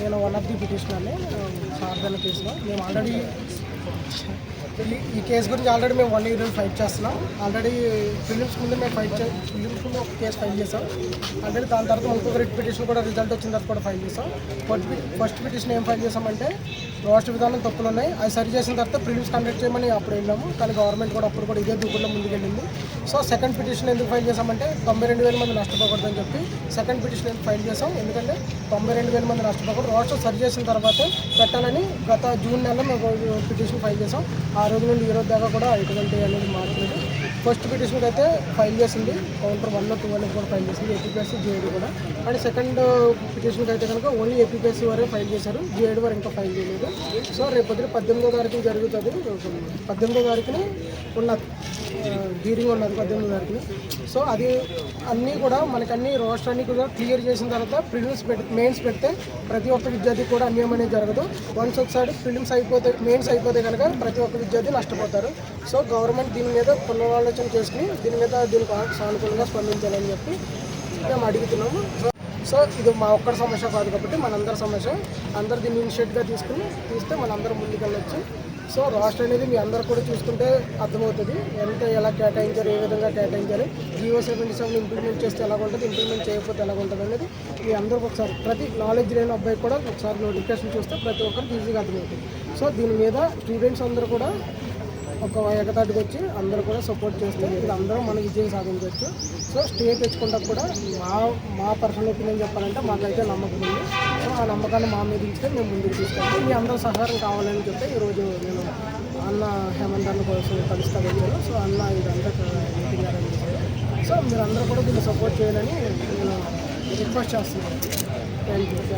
నేను one of the పిటిషనర్ని సార్దన కేసులో. మేము ఆల్రెడీ ఈ- కేసు గురించి ఆల్రెడీ మేము వన్ ఇయర్ ఫైట్ చేస్తున్నాం. ఆల్రెడీ ఫిలిమ్స్ ముందు మేము ఫైట్ చే ఫిలిమ్స్ ముందు ఒక కేసు ఫైల్ చేసాం. ఆల్రెడీ దాని తర్వాత ఇంకొక రిట్ పిటిషన్ కూడా రిజల్ట్ వచ్చిన తర్వాత కూడా ఫైల్ చేసాం. ఫస్ట్ ఫస్ట్ పిటిషన్ ఏం ఫైల్ చేసామంటే రాష్ట్ర విధానం తప్పులు ఉన్నాయి. అది సరి చేసిన తర్వాత ప్రిలిమ్స్ కండక్ట్ చేయమని అప్పుడు వెళ్ళాము. కానీ గవర్నమెంట్ కూడా అప్పుడు కూడా ఇదే దూకుల్లో ముందుకెళ్ళింది సో సెకండ్ పిటిషన్ ఎందుకు ఫైల్ చేసామంటే తొంభై రెండు వేల మంది నష్టపోకూడదని చెప్పి సెకండ్ పిటిషన్ ఎందుకు ఫైల్ చేసాం? ఎందుకంటే తొంభై రెండు వేల మంది నష్టపోకూడదు. రాష్ట్రం సరి చేసిన తర్వాతే పెట్టాలని గత జూన్ నెలలో మేము పిటిషన్ ఫైల్ చేసాం. ఆ రోజు నుండి ఈ రోజు దాకా కూడా ఎటువంటి అనేది మారలేదు ఫస్ట్ పిటిషన్కి అయితే ఫైల్ చేసింది. కౌంటర్ వన్ టూ అనేది కూడా ఫైల్ చేసింది. ఏపీపీఎస్సీ జేఏడి కూడా. అండ్ సెకండ్ పిటిషన్కి అయితే కనుక ఓన్లీ ఏపీపీఎస్సీ వరే ఫైల్ చేశారు. జేఏడి వారు ఇంకా ఫైల్ చేయలేదు. సో రేపొద్దున పద్దెనిమిదో తారీఖున జరుగుతుంది. పద్దెనిమిదో తారీఖుని ఉన్న హీరింగ్ ఉన్నది పద్దెనిమిదో తారీఖుని. సో అది అన్నీ కూడా మనకి అన్ని రాష్ట్రాన్ని కూడా క్లియర్ చేసిన తర్వాత ప్రిలిమ్స్ పెట్టి మెయిన్స్ పెడితే ప్రతి ఒక్క విద్యార్థి కూడా అన్యాయం అనేది జరగదు. వన్స్ ఒకసారి ప్రిలిమ్స్ అయిపోతే మెయిన్స్ అయిపోతే కనుక ప్రతి ఒక్క విద్యార్థి నష్టపోతారు. సో గవర్నమెంట్ దీని మీద ఆలోచన చేసుకుని దీని మీద దీనికి సానుకూలంగా స్పందించాలని చెప్పి మేము అడుగుతున్నాము. సో సో ఇది మా ఒక్కరి సమస్య కాదు కాబట్టి మనందరి సమస్య. అందరు దీన్ని ఇనిషియేట్గా తీసుకుని తీస్తే మనందరం ముందుకెళ్ళొచ్చు. సో రాష్ట్రం అనేది మీ అందరు కూడా చూసుకుంటే అర్థమవుతుంది. ఎంత ఎలా కేటాయించారు ఏ విధంగా కేటాయించారు జియో సెవెంటీ సెవెన్ ఇంప్లిమెంట్ చేస్తే ఎలా ఉంటుంది ఇంప్లిమెంట్ చేయకపోతే ఎలా ఉంటుంది అనేది మీ అందరికి ఒకసారి ప్రతి నాలెడ్జ్ లేని అబ్బాయి కూడా ఒకసారి నోటిఫికేషన్ చూస్తే ప్రతి ఒక్కరికి ఈజీగా అర్థమవుతుంది. సో దీని మీద స్టూడెంట్స్ అందరూ కూడా ఒక ఎగతాటికి వచ్చి అందరూ కూడా సపోర్ట్ చేస్తే ఇది అందరూ మన విజయం సాధించవచ్చు. సో స్టే తెచ్చుకుంటా కూడా మా మా పర్సనల్ ఒపీనియన్ చెప్పాలంటే మాకైతే నమ్మకం ఉంది. సో ఆ నమ్మకాన్ని మా మీద ఇస్తే మేము ముందుకు తీసుకెళ్తాం. మీ అందరూ సహకారం కావాలని చెప్పి ఈరోజు నేను అన్న హేమంత్ అన్న కోసం కలుస్తా వచ్చాను సో అన్న ఇదంతా మీటింగ్ అరేంజ్ చేశారు. సో మీరు అందరూ కూడా దీన్ని సపోర్ట్ చేయాలని నేను రిక్వెస్ట్ చేస్తున్నాను. Thank you